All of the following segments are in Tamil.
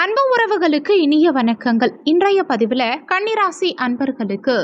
அன்பு உறவுகளுக்கு இனிய வணக்கங்கள். இன்றைய பதிவில் கன்னிராசி அன்பர்களுக்கு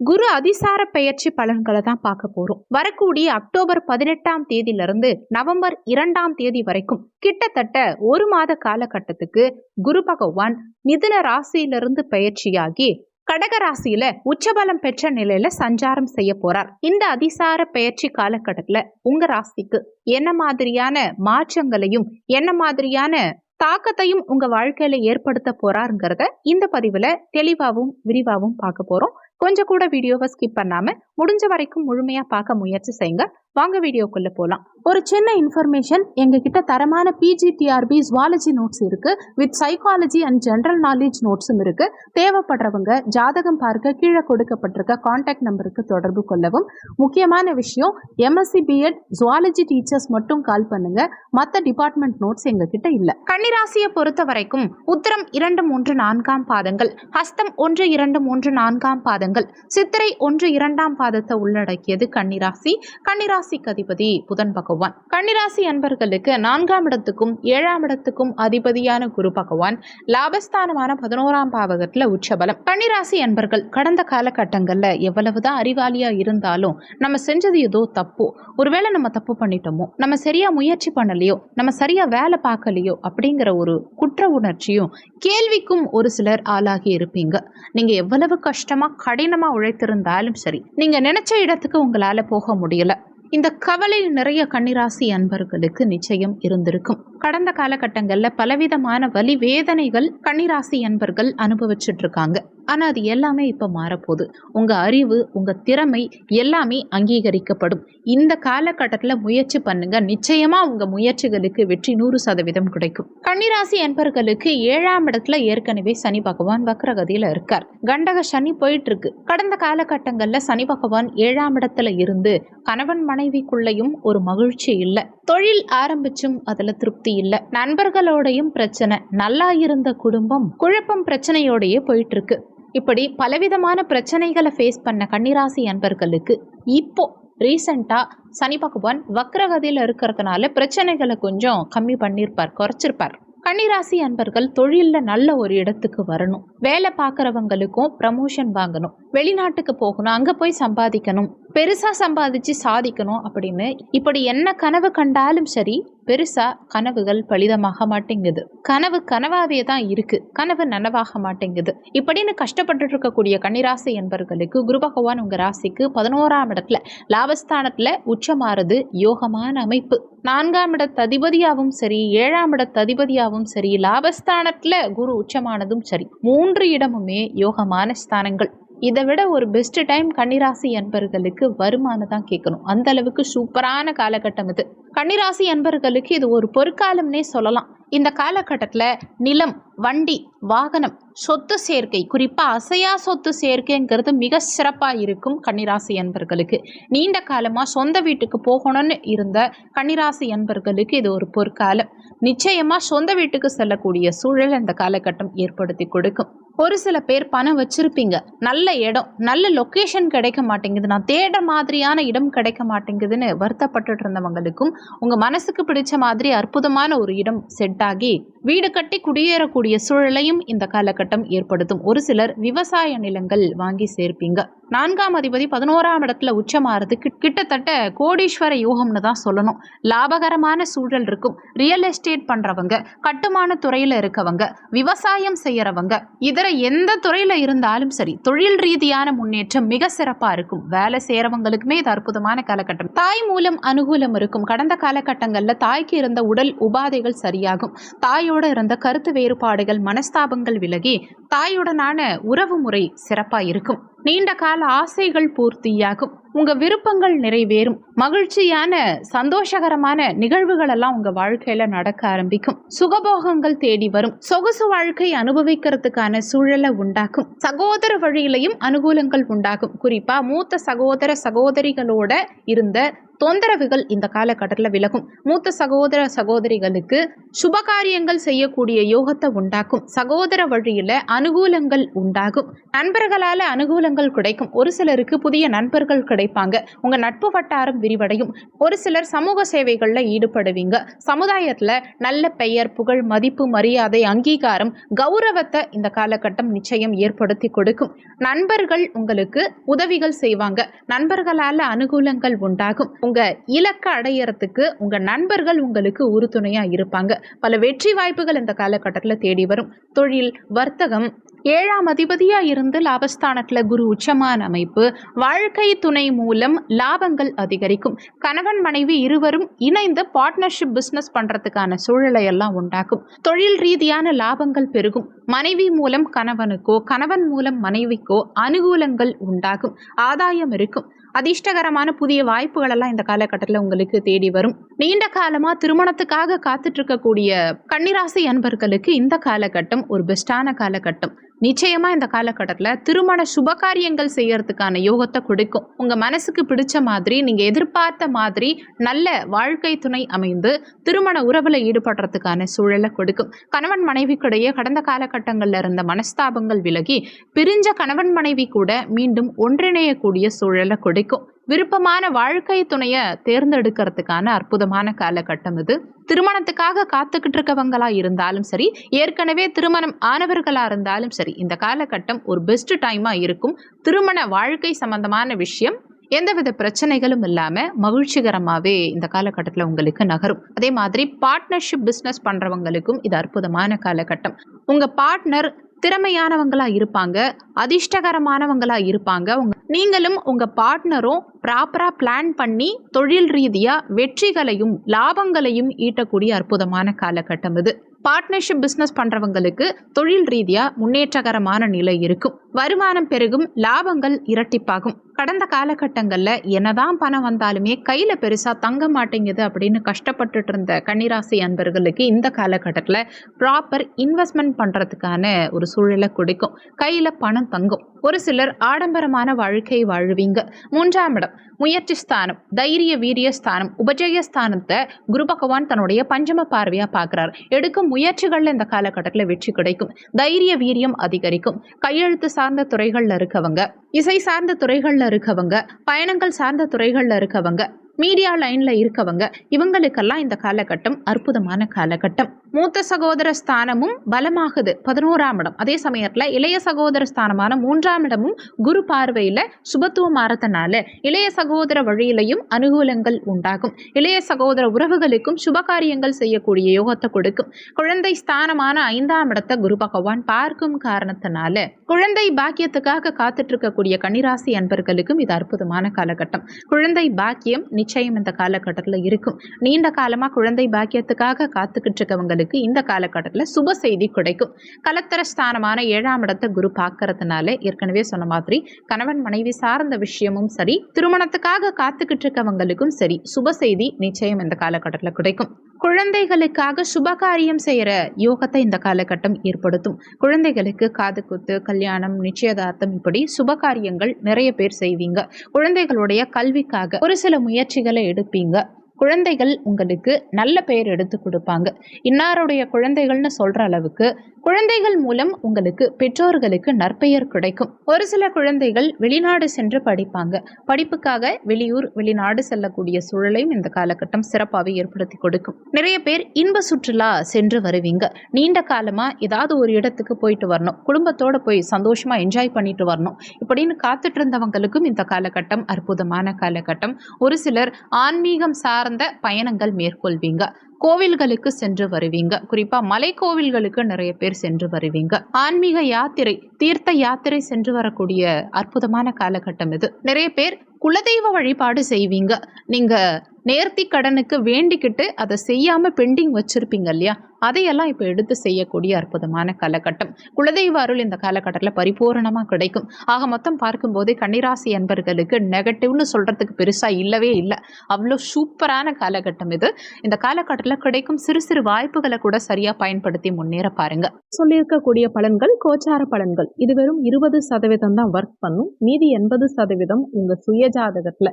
குரு அதிசார பெயர்ச்சி பலன்களை தான் பார்க்க போறோம். வரக்கூடிய அக்டோபர் பதினெட்டாம் தேதியிலிருந்து நவம்பர் இரண்டாம் தேதி வரைக்கும் கிட்டத்தட்ட ஒரு மாத காலகட்டத்துக்கு குரு பகவான் மிதுன ராசியிலிருந்து பயிற்சியாகி கடக ராசியில உச்சபலம் பெற்ற நிலையில சஞ்சாரம் செய்ய போறார். இந்த அதிசார பெயர்ச்சி காலகட்டத்துல உங்க ராசிக்கு என்ன மாதிரியான மாற்றங்களையும் என்ன மாதிரியான தாக்கத்தையும் உங்க வாழ்க்கையில ஏற்படுத்த போறாருங்கிறத இந்த பதிவுல தெளிவாகவும் விரிவாகவும் பார்க்க போறோம். கொஞ்சம் கூட வீடியோவை ஸ்கிப் பண்ணாம முடிஞ்ச வரைக்கும் முழுமையா பார்க்க முயற்சி செய்யுங்க. வாங்க வீடியோக்குள்ள போலாம். ஒரு சின்ன இன்ஃபர்மேஷன் எங்ககிட்ட தரமான பிஜிடிஆர்பி ஜுவாலஜி நோட்ஸ் இருக்கு. With psychology and general knowledge நோட்ஸும் இருக்கு. தேவைப்படுறவங்க ஜாதகம் பார்க்க கீழே கொடுக்கப்பட்டிருக்க காண்டாக்ட் நம்பருக்கு தொடர்பு கொள்ளவும். முக்கியமான விஷயம் எம்எஸ்சி பிஎட் ஜுவாலஜி டீச்சர்ஸ் மட்டும் கால் பண்ணுங்க. மற்ற டிபார்ட்மெண்ட் நோட்ஸ் எங்ககிட்ட இல்லை இல்ல. கன்னிராசியை பொறுத்த வரைக்கும் உத்தரம் இரண்டு மூன்று நான்காம் பாதங்கள் ஹஸ்தம் ஒன்று இரண்டு மூன்று நான்காம் பாதங்கள் சித்திரை ஒன்று இரண்டாம் பாதத்தை உள்ளடக்கியது கன்னிராசி. கன்னிராசிக்கு அதிபதி புதன் பகவான். கன்னிராசி அன்பர்களுக்கு நான்காம் இடத்துக்கும் ஏழாம் இடத்துக்கும் அதிபதியான குரு பகவான் லாபஸ்தானமான பதினோராம் பாவகத்துல உச்சபலம். கன்னிராசி அன்பர்கள் கடந்த காலகட்டங்கள்ல எவ்வளவுதான் அறிவாளியா இருந்தாலும் நம்ம செஞ்சது ஏதோ தப்பு. ஒருவேளை நம்ம தப்பு பண்ணிட்டோமோ நம்ம சரியா முயற்சி பண்ணலையோ நம்ம சரியா வேலை பார்க்கலையோ அப்படிங்கிற ஒரு குற்ற உணர்ச்சியும் கேள்விக்கும் ஒரு சிலர் ஆளாகி இருப்பீங்க. நீங்க எவ்வளவு கஷ்டமா கடினமா உழைத்திருந்தாலும் சரி நீங்க நினைச்ச இடத்துக்கு உங்களால போக முடியல. இந்த கவலை நிறைய கன்னிராசி அன்பர்களுக்கு நிச்சயம் இருந்திருக்கும். கடந்த காலகட்டங்கள்ல பலவிதமான வலி வேதனைகள் கன்னிராசி அன்பர்கள் அனுபவிச்சுட்டு இருக்காங்க. ஆனால் அது எல்லாமே இப்போ மாறப்போகுது. உங்கள் அறிவு உங்கள் திறமை எல்லாமே அங்கீகரிக்கப்படும். இந்த காலகட்டத்தில் முயற்சி பண்ணுங்க. நிச்சயமாக உங்கள் முயற்சிகளுக்கு வெற்றி நூறு சதவீதம் கிடைக்கும். கன்னிராசி என்பர்களுக்கு ஏழாம் இடத்துல ஏற்கனவே சனி பகவான் வக்ரகதியில் இருக்கார். கண்டக சனி போயிட்டு இருக்கு கடந்த காலகட்டங்களில் சனி பகவான் ஏழாம் இடத்துல இருந்து கணவன் மனைவிக்குள்ளேயும் ஒரு மகிழ்ச்சி இல்லை. தொழில் ஆரம்பிச்சும் அதுல திருப்தி இல்லை. நண்பர்களோடையும் பிரச்சனை. நல்லா இருந்த குடும்பம் குழப்பம் பிரச்சனையோடையே போயிட்டு இருக்கு இப்படி பலவிதமான பிரச்சனைகளை ஃபேஸ் பண்ண கன்னிராசி அன்பர்களுக்கு இப்போ ரீசண்டாக சனி பகவான் வக்ரகதியில் இருக்கிறதுனால பிரச்சனைகளை கொஞ்சம் கம்மி பண்ணியிருப்பார் குறைச்சிருப்பார். கன்னிராசி அன்பர்கள் தொழிலில் நல்ல ஒரு இடத்துக்கு வரணும். வேலை பார்க்குறவங்களுக்கும் ப்ரமோஷன் வாங்கணும். வெளிநாட்டுக்கு போகணும் அங்கே போய் சம்பாதிக்கணும். பெருசாக சம்பாதிச்சு சாதிக்கணும் அப்படின்னு இப்படி என்ன கனவு கண்டாலும் சரி பெருசாக கனவுகள் பலிதமாக மாட்டேங்குது. கனவு கனவாவே தான் இருக்கு. கனவு நனவாக மாட்டேங்குது. இப்படின்னு கஷ்டப்பட்டு இருக்கக்கூடிய கன்னிராசி என்பர்களுக்கு குரு பகவான் உங்கள் ராசிக்கு பதினோராம் இடத்துல லாபஸ்தானத்தில் உச்சமாறுது யோகமான அமைப்பு. நான்காம் இடத்து அதிபதியாகவும் சரி ஏழாம் இடத்து அதிபதியாகவும் சரி லாபஸ்தானத்தில் குரு உச்சமானதும் சரி. மூணு மூன்று இடமுமே யோகமான ஸ்தானங்கள். இதை விட ஒரு பெஸ்ட் டைம் கன்னிராசி அன்பர்களுக்கு வருமானம் தான் கேட்கணும். அந்த அளவுக்கு சூப்பரான காலகட்டம் இது. கன்னிராசி அன்பர்களுக்கு இது ஒரு பொற்காலம்னே சொல்லலாம். இந்த காலகட்டத்தில் நிலம் வண்டி வாகனம் சொத்து சேர்க்கை குறிப்பாக அசையா சொத்து சேர்க்கைங்கிறது மிக சிறப்பாக இருக்கும் கன்னிராசி அன்பர்களுக்கு. நீண்ட காலமாக சொந்த வீட்டுக்கு போகணும்னு இருந்த கன்னிராசி அன்பர்களுக்கு இது ஒரு பொற்காலம். நிச்சயமாக சொந்த வீட்டுக்கு செல்லக்கூடிய சூழல் அந்த காலகட்டம் ஏற்படுத்தி கொடுக்கும். ஒரு சில பேர் பணம் வச்சிருப்பீங்க. நல்ல இடம் நல்ல லொக்கேஷன் கிடைக்க மாட்டேங்குது. நான் தேட மாதிரியான இடம் கிடைக்க மாட்டேங்குதுன்னு வருத்தப்பட்டுட்டு இருந்தவங்களுக்கும் உங்கள் மனசுக்கு பிடிச்ச மாதிரி அற்புதமான ஒரு இடம் செட் ஆகி வீடு கட்டி குடியேறக்கூடிய சூழலையும் இந்த காலகட்டம் ஏற்படுத்தும். ஒரு சிலர் விவசாய நிலங்கள் வாங்கி சேர்ப்பீங்க. நான்காம் அதிபதி பதினோராம் இடத்துல உச்சமாறது கிட்டத்தட்ட கோடீஸ்வர யோகம்னு தான் சொல்லணும். லாபகரமான சூழல் இருக்கும். ரியல் எஸ்டேட் பண்ணுறவங்க கட்டுமான துறையில் இருக்கவங்க விவசாயம் செய்கிறவங்க செய்யறவங்க இதர எந்த துறையில் இருந்தாலும் சரி தொழில் ரீதியான முன்னேற்றம் மிக சிறப்பா இருக்கும். வேலை செய்யறவங்களுக்குமே இது அற்புதமான காலகட்டம். தாய் மூலம் அனுகூலம் இருக்கும். கடந்த காலகட்டங்கள்ல தாய்க்கு இருந்த உடல் உபாதைகள் சரியாகும். தாயோட இருந்த கருத்து வேறுபாடுகள் மனஸ்தாபங்கள் விலகி தாயுடனான உறவு முறை சிறப்பா இருக்கும். நீண்ட கால ஆசைகள் பூர்த்தியாகும். உங்க விருப்பங்கள் நிறைவேறும். மகிழ்ச்சியான சந்தோஷகரமான நிகழ்வுகள் எல்லாம் உங்க வாழ்க்கையில நடக்க ஆரம்பிக்கும். சுகபோகங்கள் தேடி வரும். சொகுசு வாழ்க்கை அனுபவிக்கிறதுக்கான சூழலை உண்டாக்கும். சகோதர வழியிலையும் அனுகூலங்கள் உண்டாகும். குறிப்பா மூத்த சகோதர சகோதரிகளோட இருந்த தொந்தரவுகள் இந்த காலகட்டத்தில் விலகும். மூத்த சகோதர சகோதரிகளுக்கு சுபகாரியங்கள் செய்யக்கூடிய யோகத்தை உண்டாக்கும். சகோதர வழியில் அனுகூலங்கள் உண்டாகும். நண்பர்களால் அனுகூலங்கள் கிடைக்கும். ஒரு சிலருக்கு புதிய நண்பர்கள் கிடைப்பாங்க. உங்கள் நட்பு வட்டாரம் விரிவடையும். ஒரு சிலர் சமூக சேவைகளில் ஈடுபடுவீங்க. சமுதாயத்தில் நல்ல பெயர் புகழ் மதிப்பு மரியாதை அங்கீகாரம் கௌரவத்தை இந்த காலகட்டம் நிச்சயம் ஏற்படுத்தி கொடுக்கும். நண்பர்கள் உங்களுக்கு உதவிகள் செய்வாங்க. நண்பர்களால் அனுகூலங்கள் உண்டாகும். உங்கள் இலக்கை அடையறதுக்கு உங்கள் நண்பர்கள் உங்களுக்கு உறுதுணையாக இருப்பாங்க. பல வெற்றி வாய்ப்புகள் இந்த காலகட்டத்தில் தேடி வரும். தொழில் வர்த்தகம் ஏழாம் அதிபதியாக இருந்து லாபஸ்தானத்தில் குரு உச்சமான அமைப்பு வாழ்க்கை துணை மூலம் லாபங்கள் அதிகரிக்கும். கணவன் மனைவி இருவரும் இணைந்து பார்ட்னர்ஷிப் பிஸ்னஸ் பண்ணுறதுக்கான சூழலை எல்லாம் உண்டாக்கும். தொழில் ரீதியான லாபங்கள் பெருகும். மனைவி மூலம் கணவனுக்கோ கணவன் மூலம் மனைவிக்கோ அனுகூலங்கள் உண்டாகும். ஆதாயம் இருக்கும். அதிர்ஷ்டகரமான புதிய வாய்ப்புகள் எல்லாம் இந்த காலகட்டத்தில் உங்களுக்கு தேடி வரும். நீண்ட காலமா திருமணத்துக்காக காத்துட்டு இருக்கக்கூடிய கன்னிராசி அன்பர்களுக்கு இந்த காலகட்டம் ஒரு பெஸ்டான காலகட்டம். நிச்சயமா இந்த காலகட்டத்தில் திருமண சுபகாரியங்கள் செய்யறதுக்கான யோகத்தை கொடுக்கும். உங்க மனசுக்கு பிடிச்ச மாதிரி நீங்க எதிர்பார்த்த மாதிரி நல்ல வாழ்க்கை துணை அமைந்து திருமண உறவுல ஈடுபடுறதுக்கான சூழலை கொடுக்கும். கணவன் மனைவிக்கிடையே கடந்த காலகட்டங்கள்ல இருந்த மனஸ்தாபங்கள் விலகி பிரிஞ்ச கணவன் மனைவி கூட மீண்டும் ஒன்றிணையக்கூடிய சூழலை கொடுக்கும். விருப்பமான வாழ்க்கை துணையை தேர்ந்தெடுக்கிறதுக்கான அற்புதமான காலகட்டம் இது. திருமணத்துக்காக காத்துக்கிட்டு இருக்கவங்களா இருந்தாலும் சரி ஏற்கனவே திருமணம் ஆனவர்களா இருந்தாலும் சரி இந்த காலகட்டம் ஒரு பெஸ்ட் டைமா இருக்கும். திருமண வாழ்க்கை சம்பந்தமான விஷயம் எந்தவித பிரச்சனைகளும் இல்லாம மகிழ்ச்சிகரமாவே இந்த காலகட்டத்தில் உங்களுக்கு நகரும். அதே மாதிரி பார்ட்னர்ஷிப் பிஸ்னஸ் பண்ணுறவங்களுக்கும் இது அற்புதமான காலகட்டம். உங்க பார்ட்னர் திறமையானவங்களா இருப்பாங்க அதிர்ஷ்டகரமானவங்களா இருப்பாங்க. நீங்களும் உங்க பார்ட்னரும் ப்ராப்பரா பிளான் பண்ணி தொழில் ரீதியா வெற்றிகளையும் லாபங்களையும் ஈட்டக்கூடிய அற்புதமான காலகட்டம் இது. பார்ட்னர்ஷிப் பிஸ்னஸ் பண்ணுறவங்களுக்கு தொழில் ரீதியாக முன்னேற்றகரமான நிலை இருக்கும். வருமானம் பெருகும் லாபங்கள் இரட்டிப்பாகும். கடந்த காலகட்டங்களில் என்னதான் பணம் வந்தாலுமே கையில் பெருசாக தங்க மாட்டேங்குது அப்படின்னு கஷ்டப்பட்டுட்டு இருந்த கன்னிராசி அன்பர்களுக்கு இந்த காலகட்டத்தில் ப்ராப்பர் இன்வெஸ்ட்மெண்ட் பண்ணுறதுக்கான ஒரு சூழலை கொடுக்கும். கையில் பணம் தங்கும். ஒரு சிலர் ஆடம்பரமான வாழ்க்கை வாழ்வீங்க. மூன்றாம் இடம் முயற்சி ஸ்தானம் தைரிய வீரிய ஸ்தானம் உபஜய ஸ்தானத்தை குரு பகவான் தன்னுடைய பஞ்சம பார்வையாக பார்க்குறார். எடுக்கும் முயற்சிகளில் இந்த காலகட்டத்தில் வெற்றி கிடைக்கும். தைரிய வீரியம் அதிகரிக்கும். கையெழுத்து சார்ந்த துறைகளில் இருக்கவங்க இசை சார்ந்த துறைகளில் இருக்கவங்க பயணங்கள் சார்ந்த துறைகளில் இருக்கவங்க மீடியா லைனில் இருக்கவங்க இவங்களுக்கெல்லாம் இந்த காலகட்டம் அற்புதமான காலகட்டம். மூத்த சகோதர ஸ்தானமும் பலமாகுது. பதினோராம் இடம். அதே சமயத்தில் இளைய சகோதர ஸ்தானமான மூன்றாம் இடமும் குரு பார்வையில் சுபத்துவம் மாறதுனால இளைய சகோதர வழியிலையும் அனுகூலங்கள் உண்டாகும். இளைய சகோதர உறவுகளுக்கும் சுபகாரியங்கள் செய்யக்கூடிய யோகத்தை கொடுக்கும். குழந்தை ஸ்தானமான ஐந்தாம் இடத்தை குரு பகவான் பார்க்கும் காரணத்தினால குழந்தை பாக்கியத்துக்காக காத்துட்டு இருக்கக்கூடிய கன்னிராசி அன்பர்களுக்கும் இது அற்புதமான காலகட்டம். குழந்தை பாக்கியம் நிச்சயம் நிச்சயம் இந்த காலகட்டத்தில் இருக்கும். நீண்ட காலமாக குழந்தை பாக்கியத்துக்காக காத்துக்கிட்டு இருக்கவங்களுக்கு இந்த காலகட்டத்தில் சுப செய்தி கிடைக்கும். கலத்தர ஸ்தானமான ஏழாம் இடத்தை குரு பார்க்கறதுனால ஏற்கனவே சொன்ன மாதிரி கணவன் மனைவி சார்ந்த விஷயமும் சரி திருமணத்துக்காக காத்துக்கிட்டு இருக்கவங்களுக்கும் சரி சுப செய்தி நிச்சயம் இந்த காலகட்டத்தில் கிடைக்கும். குழந்தைகளுக்காக சுபகாரியம் செய்கிற யோகத்தை இந்த காலகட்டம் ஏற்படுத்தும். குழந்தைகளுக்கு காது குத்து கல்யாணம் நிச்சயதார்த்தம் இப்படி சுபகாரியங்கள் நிறைய பேர் செய்வீங்க. குழந்தைகளுடைய கல்விக்காக ஒரு சில முயற்சிகளை எடுப்பீங்க. குழந்தைகள் உங்களுக்கு நல்ல பெயர் எடுத்து கொடுப்பாங்க. இன்னாருடைய குழந்தைகள்னு சொல்கிற அளவுக்கு குழந்தைகள் மூலம் உங்களுக்கு பெற்றோர்களுக்கு நற்பெயர் கிடைக்கும். ஒரு சில குழந்தைகள் வெளிநாடு சென்று படிப்பாங்க. படிப்புக்காக வெளியூர் வெளிநாடு செல்லக்கூடிய சூழலையும் இந்த காலகட்டம் சிறப்பாகவே ஏற்படுத்தி கொடுக்கும். நிறைய பேர் இன்ப சுற்றுலா சென்று வருவீங்க. நீண்ட காலமாக ஏதாவது ஒரு இடத்துக்கு போயிட்டு வரணும். குடும்பத்தோட போய் சந்தோஷமா என்ஜாய் பண்ணிட்டு வரணும். இப்படின்னு காத்துட்டு இருந்தவங்களுக்கும் இந்த காலகட்டம் அற்புதமான காலகட்டம். ஒரு சிலர் ஆன்மீகம் சார்ந்த பயணங்கள் மேற்கொள்வீங்க. கோவில்களுக்கு சென்று வருவீங்க. குறிப்பா மலை கோவில்களுக்கு நிறைய பேர் சென்று வருவீங்க. ஆன்மீக யாத்திரை தீர்த்த யாத்திரை சென்று வரக்கூடிய அற்புதமான காலகட்டம் இது. நிறைய பேர் குலதெய்வ வழிபாடு செய்வீங்க. நீங்க நேர்த்தி கடனுக்கு வேண்டிக்கிட்டு அதை செய்யாமல் பெண்டிங் வச்சுருப்பீங்க இல்லையா? அதையெல்லாம் இப்போ எடுத்து செய்யக்கூடிய அற்புதமான காலகட்டம். குலதெய்வ அருள் இந்த காலகட்டத்தில் பரிபூரணமாக கிடைக்கும். ஆக மொத்தம் பார்க்கும்போதே கன்னிராசி அன்பர்களுக்கு நெகட்டிவ்னு சொல்கிறதுக்கு பெருசாக இல்லவே இல்லை. அவ்வளோ சூப்பரான காலகட்டம் இது. இந்த காலகட்டத்தில் கிடைக்கும் சிறு சிறு வாய்ப்புகளை கூட சரியா பயன்படுத்தி முன்னேற பாருங்க. சொல்லியிருக்கக்கூடிய பலன்கள் கோச்சார பலன்கள். இது வெறும் இருபது சதவீதம் தான் ஒர்க் பண்ணும். மீதி எண்பது சதவீதம் உங்கள் சுயஜாதகத்தில்.